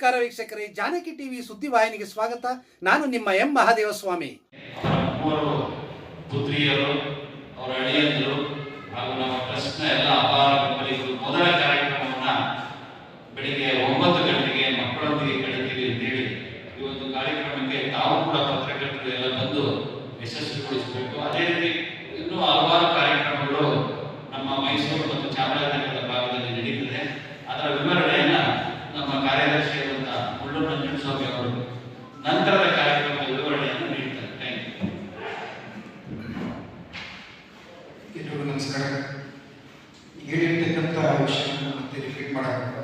ನಮಸ್ಕಾರ ವೀಕ್ಷಕರೇ, ಜಾನಕಿ ಟಿವಿ ಸುದ್ದಿವಾಹಿನಿಗೆ ಸ್ವಾಗತ. ನಾನು ನಿಮ್ಮ ಎಂ. ಮಹಾದೇವಸ್ವಾಮಿ. ಪುತ್ರಿಯರು, ಅವರ ಅಳಿಯಂದರು ಹಾಗೂ ನಮ್ಮ ಟ್ರಸ್ಟ್ನ ಎಲ್ಲ ಅಪಾರ ಬೆಂಬಲಿಗರು ಬೆಳಿಗ್ಗೆ ಒಂಬತ್ತು ಗಂಟೆಗೆ ಮಕ್ಕಳೊಂದಿಗೆ ಕಳಿತೀವಿ ಅಂತೇಳಿ ಈ ಒಂದು ಕಾರ್ಯಕ್ರಮಕ್ಕೆ ತಾವು ಕೂಡ ಪತ್ರಕರ್ತರು ಎಲ್ಲ ಬಂದು ಯಶಸ್ವಿಗೊಳಿಸಬೇಕು. ಅದೇ ರೀತಿ ಇನ್ನೂ ಹಲವಾರು ಕಾರ್ಯಕ್ರಮಗಳು ನಮ್ಮ ಮೈಸೂರು ಮತ್ತು ಚಾಮರಾಜನಗರ ಭಾಗದಲ್ಲಿ ನಡೀತದೆ. ಅದರ ವಿವರಣೆಯನ್ನು ನಮ್ಮ ಕಾರ್ಯದರ್ಶಿಯಾದಂಥ ಮುಳ್ಳೂರು ತಿಳಿಸೋಕೆ ಅವರು ನಂತರದ ಕಾರ್ಯಕ್ರಮದ ವಿವರಣೆಯನ್ನು ನೀಡ್ತಾರೆ. ಥ್ಯಾಂಕ್ ಯು ನಮಸ್ಕಾರ. ಹೇಳಿರ್ತಕ್ಕಂಥ ವಿಷಯವನ್ನು ಮತ್ತೆ ರಿಪೀಟ್ ಮಾಡಬೇಕು.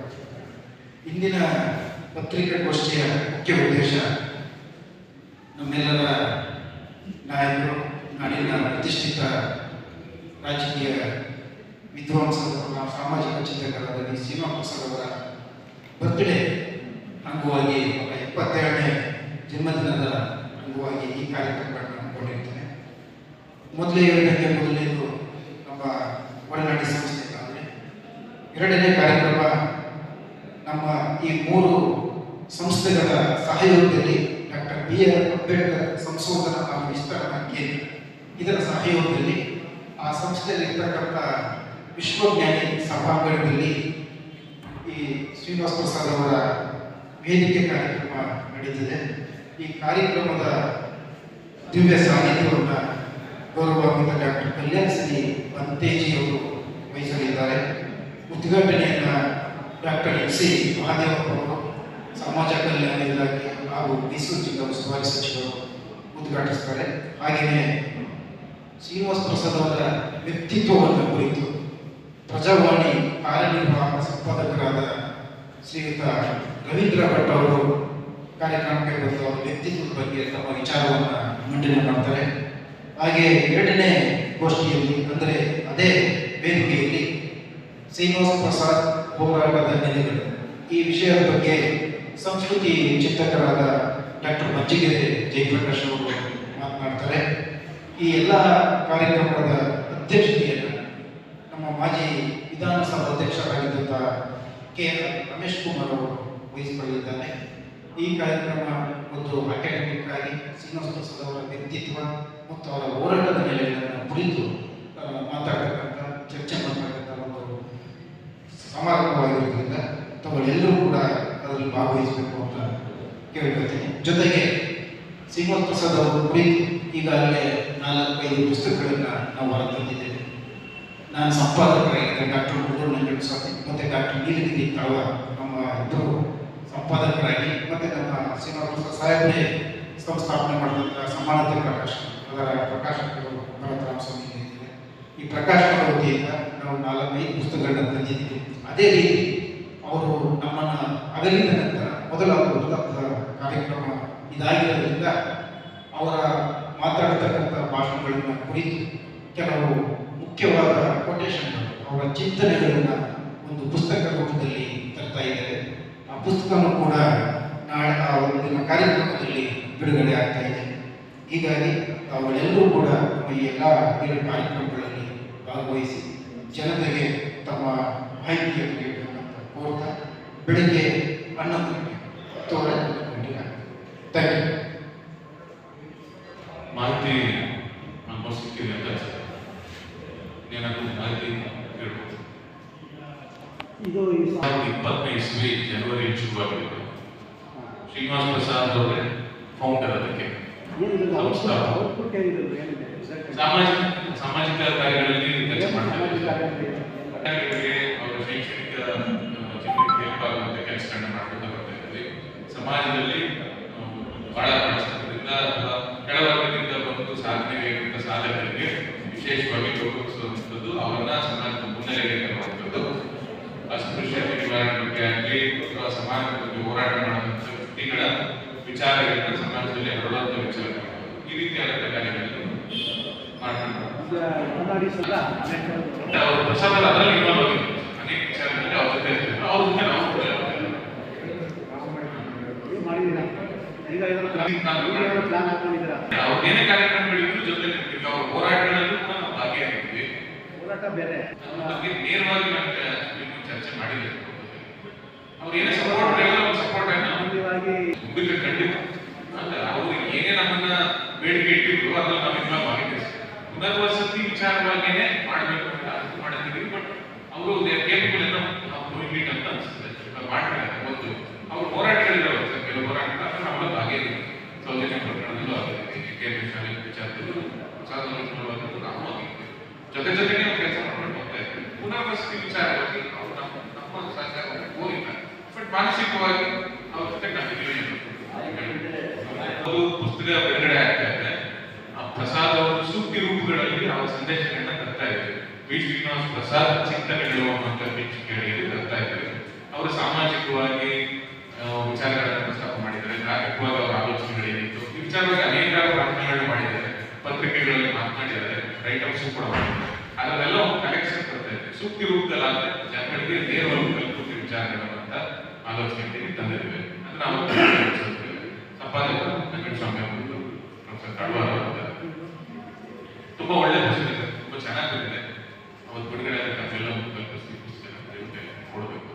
ಇಂದಿನ ಪತ್ರಿಕಾಗೋಷ್ಠಿಯ ಮುಖ್ಯ ಉದ್ದೇಶ ನಮ್ಮೆಲ್ಲರ ನಾಯಕರು, ನಾಡಿನ ಪ್ರತಿಷ್ಠಿತ ರಾಜಕೀಯ ವಿದ್ವಾಂಸರು ಸಾಮಾಜಿಕ ಚಿಂತಕರಾದ ಡಿ ಶ್ರೀನಿವಾಸ ಅವರ ಬರ್ತ್ಡೇ ಅಂಗವಾಗಿ ಇಪ್ಪತ್ತೆರಡನೇ ಜನ್ಮದಿನದ ಅಂಗವಾಗಿ ಈ ಕಾರ್ಯಕ್ರಮಗಳನ್ನು ಹಮ್ಮಿಕೊಂಡಿರ್ತೇನೆ ಮೊದಲೇ ಎರಡನೇ, ಮೊದಲನೇದು ನಮ್ಮ ಒಳನಾಡಿ ಸಂಸ್ಥೆ ಎರಡನೇ ಕಾರ್ಯಕ್ರಮ ನಮ್ಮ ಈ ಮೂರು ಸಂಸ್ಥೆಗಳ ಸಹಯೋಗದಲ್ಲಿ ಡಾಕ್ಟರ್ ಬಿ ಆರ್ ಅಂಬೇಡ್ಕರ್ ಸಂಶೋಧನಾ ಹಾಗೂ ವಿಸ್ತರಣಾ ಕೇಂದ್ರ ಇದರ ಸಹಯೋಗದಲ್ಲಿ ಆ ಸಂಸ್ಥೆಯಲ್ಲಿರ್ತಕ್ಕಂಥ ವಿಶ್ವಜ್ಞಾನಿ ಸಭಾಂಗಣದಲ್ಲಿ ಈ ಶ್ರೀನಿವಾಸ ಪ್ರಸಾದ್ ಅವರ ವೇದಿಕೆ ಕಾರ್ಯಕ್ರಮ ನಡೀತಿದೆ. ಈ ಕಾರ್ಯಕ್ರಮದ ದಿವ್ಯ ಸಾನ್ನಿಧ್ಯವನ್ನು ಗೌರವಾನ್ವಿತ ಡಾಕ್ಟರ್ ಕಲ್ಯಾಣ್ ಸಿರಿ ಬಂತೇಜಿ ಅವರು ವಹಿಸಲಿದ್ದಾರೆ. ಉದ್ಘಾಟನೆಯನ್ನು ಡಾಕ್ಟರ್ ಎಸ್ ಸಿ ಮಹಾದೇವಪ್ಪ ಅವರು ಸಮಾಜ ಕಲ್ಯಾಣ ಇಲಾಖೆ ಹಾಗೂ ಮೈಸೂರು ಜಿಲ್ಲಾ ಉಸ್ತುವಾರಿ ಸಚಿವರು ಉದ್ಘಾಟಿಸ್ತಾರೆ. ಹಾಗೆಯೇ ಶ್ರೀನಿವಾಸ ಪ್ರಸಾದ್ ಅವರ ವ್ಯಕ್ತಿತ್ವವನ್ನು ಕುರಿತು ಪ್ರಜಾವಾಣಿ ಕಾರ್ಯನಿರ್ವಾಹಕ ಸಂಪಾದಕರಾದ ಶ್ರೀಯುತ ರವೀಂದ್ರ ಭಟ್ ಅವರು ಕಾರ್ಯಕ್ರಮಕ್ಕೆ ಬಂದು ಅವರ ವ್ಯಕ್ತಿತ್ವದ ಬಗ್ಗೆ ತಮ್ಮ ವಿಚಾರವನ್ನು ಮಂಡನೆ ಮಾಡ್ತಾರೆ. ಹಾಗೆ ಎರಡನೇ ಗೋಷ್ಠಿಯಲ್ಲಿ, ಅಂದರೆ ಅದೇ ವೇದಿಕೆಯಲ್ಲಿ ಶ್ರೀನಿವಾಸ ಪ್ರಸಾದ್ ಹೋರಾಟದ ನೆಲೆಗಳು. ಈ ವಿಷಯದ ಬಗ್ಗೆ ಸಂಸ್ಕೃತಿ ಚಿಂತಕರಾದ ಡಾಕ್ಟರ್ ಮಜ್ಜಿಗೆರೆ ಜಯಪ್ರಕಾಶ್ ಅವರು ಮಾತನಾಡ್ತಾರೆ. ಈ ಎಲ್ಲ ಕಾರ್ಯಕ್ರಮದ ಅಧ್ಯಕ್ಷತೆಯನ್ನು ನಮ್ಮ ಮಾಜಿ ವಿಧಾನಸಭಾ ಅಧ್ಯಕ್ಷರಾಗಿದ್ದಂಥ ಕೆ ರಮೇಶ್ ಕುಮಾರ್ ಅವರು ವಹಿಸಿಕೊಳ್ಳಿದ್ದಾರೆ ಈ ಕಾರ್ಯಕ್ರಮ ಒಂದು ಅಕಾಡೆಮಿಕ್ ಆಗಿ ಶ್ರೀನಿವಾಸ ಪ್ರಸಾದ್ ಅವರ ವ್ಯಕ್ತಿತ್ವ ಮತ್ತು ಅವರ ಹೋರಾಟದ ಮೇಲೆ ಕುರಿತು ಮಾತಾಡ್ತಕ್ಕಂಥ, ಚರ್ಚೆ ಮಾಡ್ತಕ್ಕಂಥ ಒಂದು ಸಮಾರಂಭವಾಗಿರೋದ್ರಿಂದ ತಮ್ಮೆಲ್ಲರೂ ಕೂಡ ಅದರಲ್ಲಿ ಭಾಗವಹಿಸಬೇಕು ಅಂತ ಕೇಳ್ಕೊಳ್ತೀನಿ. ಜೊತೆಗೆ ಶ್ರೀನಿವಾಸ ಪ್ರಸಾದ್ ಅವರ ಕುರಿತು ಈಗಾಗಲೇ ನಾಲ್ಕೈದು ಪುಸ್ತಕಗಳನ್ನು ನಾವು ಹೊರತಂದಿದ್ದೇವೆ. ನಾನು ಸಂಪಾದಕರಾಗಿದ್ದೆ ಡಾಕ್ಟರ್ ಮುಳ್ಳೂರು ನಂಜನಸ್ವಾಮಿ ಮತ್ತು ಡಾಕ್ಟರ್ ನೀಲಗಿರಿ ತಾವ ನಮ್ಮ ಇಬ್ಬರು ಸಂಪಾದಕರಾಗಿ ಮತ್ತು ನಮ್ಮ ಶ್ರೀನಿವಾಸ ಸಾಹೇಬ್ರೆ ಸಂಸ್ಥಾಪನೆ ಮಾಡಿದಂಥ ಸಮಾನತೆ ಪ್ರಕಾಶ ಅದರ ಪ್ರಕಾಶಕರು ಭರತರಾಮ ಸ್ವಾಮಿ ಈ ಪ್ರಕಾಶನ ವತಿಯಿಂದ ನಾವು ನಾಲ್ಕೈದು ಪುಸ್ತಕಗಳನ್ನು ತಂದಿದ್ದೀವಿ. ಅದೇ ರೀತಿ ಅವರು ನಮ್ಮನ್ನ ಅಗಲಿದ ನಂತರ ಮೊದಲ ಕಾರ್ಯಕ್ರಮ ಇದಾಗಿರೋದ್ರಿಂದ ಅವರ ಮಾತಾಡತಕ್ಕಂಥ ಭಾಷಣಗಳನ್ನು ಕುರಿತು ಕೆಲವು ಮುಖ್ಯವಾದ ಕೊಟೇಶನ್ಗಳು ಅವರ ಚಿಂತನೆಗಳನ್ನು ಒಂದು ಪುಸ್ತಕ ರೂಪದಲ್ಲಿ ಪುಸ್ತಕನೂ ಕೂಡ ನಾಳೆ ಆ ಒಂದು ಕಾರ್ಯಕ್ರಮದಲ್ಲಿ ಬಿಡುಗಡೆ ಆಗ್ತಾ ಇದೆ. ಹೀಗಾಗಿ ತಾವುಗಳೆಲ್ಲರೂ ಕೂಡ ಈ ಎಲ್ಲ ಎರಡು ಕಾರ್ಯಕ್ರಮಗಳಲ್ಲಿ ಭಾಗವಹಿಸಿ ಜನತೆಗೆ ತಮ್ಮ ಮಾಹಿತಿಯನ್ನು ನೀಡಬೇಕಂತ ಕೋರ್ತಾ ಬೆಳಿಗ್ಗೆ ಹನ್ನೊಂದು ಗಂಟೆ ಹತ್ತುವರೆ ಹನ್ನೊಂದು ಥ್ಯಾಂಕ್ ಯು ಮಾಹಿತಿ ಸಿಕ್ಕಿದೆ ಅಂತ ಮಾಹಿತಿ ಹೇಳ್ಬೋದು ಇದು ಇಪ್ಪತ್ತನೇ ಇಸ್ವಿ ಜನವರಿ ಶುರುವಾಗಿದ್ದು ಶ್ರೀನಿವಾಸ ಪ್ರಸಾದ್ ಅವರೇ ಫೌಂಡರ್ ಅದಕ್ಕೆ. ಸಾಮಾಜಿಕ ಸಾಮಾಜಿಕ ಕಾರ್ಯಗಳಲ್ಲಿ ಕೆಲಸ ಮಾಡ್ತಾರೆ ಅವರ ಶೈಕ್ಷಣಿಕ ಜೀವನಕ್ಕೆ ಹೆಲ್ಪ್ ಆಗುವಂತ ಕೆಲಸಗಳನ್ನ ಮಾಡ್ಕೊತಾ ಬರ್ತಾ ಇದ್ದೀವಿ ಸಮಾಜದಲ್ಲಿ ಬಹಳ ಬಡತನದಿಂದ ಅಥವಾ ಕೆಳವರ್ಗದಿಂದ ಬಂದು ಸಾಧನೆಗೈದಂತ ಸಾಧಕರಿಗೆ ವಿಶೇಷವಾಗಿ ಬಗ್ಗೆ ಆಗಲಿ ಅಥವಾ ಸಮಾಜದ ಬಗ್ಗೆ ಹೋರಾಟ ಮಾಡುವಂಥ ವ್ಯಕ್ತಿಗಳ ವಿಚಾರಗಳನ್ನ ಸಮಾಜದಲ್ಲಿ ಹರಡುವಂಥ ವಿಚಾರಗಳು ಈ ರೀತಿಯಾದಂಥ ಕಾರ್ಯಗಳನ್ನು ಮಾಡ್ಕೊಂಡು ಅವರು ಪ್ರಸಾದ ಅದರಲ್ಲಿ ಇನ್ವಾಲ್ವ್ ಆಗಿದ್ರು ಅನೇಕ ವಿಚಾರಗಳಲ್ಲಿ ಅವ್ರ ಜೊತೆ ಇರ್ತಾರೆ. ಅವ್ರ ಜೊತೆ ನಾವು ಕೂಡ ಕಾರ್ಯಕ್ರಮಗಳಿದ್ರು ಜೊತೆ ಇರ್ತೀವಿ. ಅವ್ರ ಹೋರಾಟಗಳಲ್ಲೂ ಕೂಡ ನಾವು ಭಾಗಿಯಾಗಿದ್ವಿ ಹೋರಾಟ ಬೇರೆ. ನೇರವಾಗಿ ನಮ್ಗೆ ಚರ್ಚೆ ಮಾಡಿಲ್ಲ. ಅವ್ರು ಸಪೋರ್ಟ್ ಸಪೋರ್ಟ್ ಒಂದು ಸಪೋರ್ಟ್ ಮುಂದಕ್ಕೆ ಖಂಡಿತ. ಅಂದ್ರೆ ಅವರು ಏನೇ ನಮ್ಮನ್ನ ಬೇಡಿಕೆ ಇಟ್ಟಿದ್ರು ಅದನ್ನ ನಾವು ಇನ್ವಾಲ್ವ್ ಆಗಿದ್ದೀವಿ. ಪುನರ್ವಸತಿ ವಿಚಾರವಾಗಿನೇ ಮಾಡಬೇಕು ಅಂತ ಮಾಡಿದ್ದೀವಿ ಬಟ್ ಅವರು ಕೇಪಬಲ್ ಏನೋ ಡೂಯಿಂಗ್ ಇಟ್ ಅಂತ ಅನ್ಸುತ್ತೆ. ಇವಾಗ ಮಾಡ್ತಾರೆ ಒಂದು ಅವ್ರು ಹೋರಾಟಗಳಿದಾವೆ ಸರ್ ಕೆಲವು ಹೋರಾಟ ನಮ್ಮಲ್ಲಿ ಭಾಗಿಯಾಗಿದೆ ಸೌಜನ್ಯ ಪ್ರಕರಣದಲ್ಲೂ ಆಗಿದೆ ಶಾಲೆ ವಿಚಾರದಲ್ಲೂ ಸಾಧನ ನಾವು ಆಗಿದ್ದೀವಿ ಜೊತೆ ಜೊತೆಗೆ ನಾವು ಕೆಲಸ ಮಾಡ್ಕೊಂಡು ಹೋಗ್ತಾ ಇದ್ದೀವಿ ಪುನರ್ವಸತಿ ವಿಚಾರವಾಗಿ ಅವ್ರು ನಮ್ಮ ನಮ್ಮ ಸಹಕಾರವಾಗಿ ಹೋಗಿಲ್ಲ ಬಟ್ ಮಾನಸಿಕವಾಗಿ ಅವ್ರ ಜೊತೆ ಕಂಟಿನ್ಯೂ ಪುಸ್ತಕ ಬಿಡುಗಡೆ ಆಗ್ತಾ ಇದೆ. ಆ ಪ್ರಸಾದವನ್ನು ಸೂಕ್ತಿ ರೂಪಗಳಲ್ಲಿ ಅವರ ಸಂದೇಶಗಳನ್ನ ತರ್ತಾ ಇದ್ದಾರೆ ವಿ. ಶ್ರೀನಿವಾಸ್ ಪ್ರಸಾದ್ ಚಿಂತನೆಗಳು ಅನ್ನುವಂಥ ತರ್ತಾ ಇದ್ದಾರೆ ಅವರು ಸಾಮಾಜಿಕವಾಗಿ ವಿಚಾರಗಳನ್ನು ವಿಚಾರಗಳನ್ನ ಪ್ರಸ್ತಾಪ ಮಾಡಿದ್ದಾರೆ. ನಾಗರಿಕವಾಗಿ ಅವರ ಆಲೋಚನೆಗಳೇನಿತ್ತು ಈ ವಿಚಾರವಾಗಿ ಅನೇಕ ಮಾಡಿದ್ದಾರೆ. ಪತ್ರಿಕೆಗಳಲ್ಲಿ ಮಾತನಾಡಿದ್ದಾರೆ. ರೈಟರ್ಸ್ ಕೂಡ ಮಾಡಿದ್ದಾರೆ. ಅದರಲ್ಲೆಲ್ಲ ಒಂದು ಇದೆ ಸೂಕ್ತಿ ರೂಪದಲ್ಲಾದ್ರೆ ಜನಗಳಿಗೆ ನೇರವಾಗಿ ಕಲ್ಪಿಸಿ ವಿಚಾರಗಳು ಅಂತ ಆಲೋಚನೆಗೆ ತಂದಿದ್ದೇವೆ. ಅಂದ್ರೆ ನಾವು ಸಂಪಾದಕ ವೆಂಕಟಸ್ವಾಮಿ ಅವರು ಪ್ರೊಫೆಸರ್ ಕಡ್ವಾರ ಅಂತ ತುಂಬಾ ಒಳ್ಳೆ ಪುಸ್ತಕ ತುಂಬಾ ಚೆನ್ನಾಗಿದೆ ಬಂದಿದೆ ಅವತ್ತು ಬಿಡುಗಡೆ ಕಥೆಲ್ಲ ಕಲ್ಪಿಸಿ ಪುಸ್ತಕ ಕೊಡಬೇಕು.